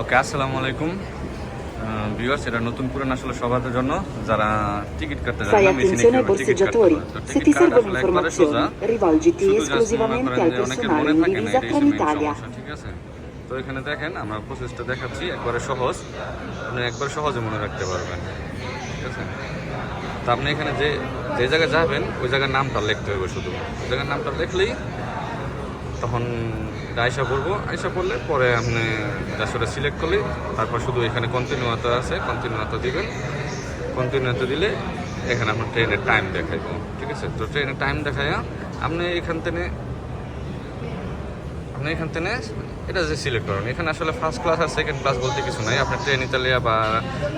ওকে আসসালামু আলাইকুম। ভিউয়ার্স এটা নতুন পুরান আসলে সবার জন্য যারা টিকিট কাটতে যান মেশিনে টিকিট কাটতে Se ti servono informazioni, rivolgiti esclusivamente al personale Trenitalia. ঠিক আছে? তো এখানে দেখেন আমরা প্রসেসটা দেখাচ্ছি একবারে সহজ। আপনি একবার সহজে মনে রাখতে পারবেন ঠিক আছে? তো আপনি এখানে যে যে জায়গায় যাবেন ওই জায়গার নামটা লিখতে হবে শুধু। ওই জায়গার নামটা লিখলেই তখন আইসা পড়ব আইসা পড়লে পরে আপনি আসলে সিলেক্ট করলে। তারপর শুধু এখানে কন্টিনিউতে আছে কন্টিনিউতে দিবেন। কন্টিনিউতা দিলে এখানে আপনার ট্রেনের টাইম দেখাইব। ঠিক আছে? তো ট্রেনের টাইম দেখায় আপনি এখান থেকে আপনি এখান থেকে এটা যে সিলেক্ট করেন। এখানে আসলে ফার্স্ট ক্লাস আর সেকেন্ড ক্লাস বলতে কিছু নাই। আপনি ট্রেন ইতালিয়া বা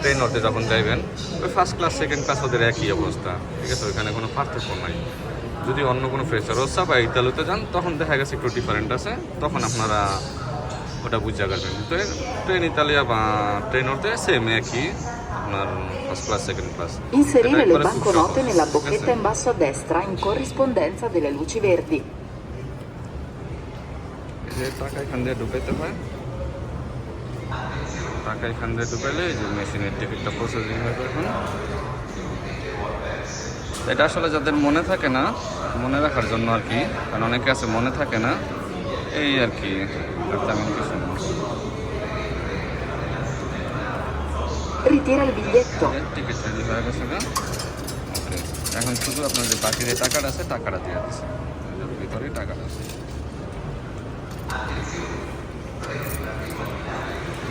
ট্রেন নর্থে যখন যাইবেন, ওই ফার্স্ট ক্লাস সেকেন্ড ক্লাস ওদের একই অবস্থা। ঠিক আছে? ওইখানে কোনো পার্থক্য নাই। যদি অন্য কোনো ফ্রেশার ফ্রেসারোসা বা ইতালিতে যান তখন দেখা গেছে একটু ডিফারেন্ট আছে। তখন আপনারা ওটা বুঝতে পারবেন তো ট্রেন ইতালিয়া বা ট্রেন নর্থে সেম একই আপনার first class second class Inserire le banconote nella bocchetta in basso a destra in corrispondenza delle luci verdi. যে টাকা এখান দিয়ে ঢুকাইতে হয়। টাকা এখান দিয়ে ঢুকাইলে যে মেশিনের টিকিটটা প্রসেসিং হয়ে এখন। এটা আসলে যাদের মনে থাকে না মনে রাখার জন্য আর কি কারণ অনেকে আছে মনে থাকে না এই আর কি তেমন কিছু না. টিকিট রেডি হয়ে গেছে গা এখন শুধু আপনার যে বাকি যে টাকাটা আছে টাকাটা দিয়ে দিচ্ছে। ভিতরে টাকাটা আছে।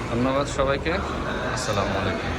ধন্যবাদ সবাইকে। আসসালামু আলাইকুম।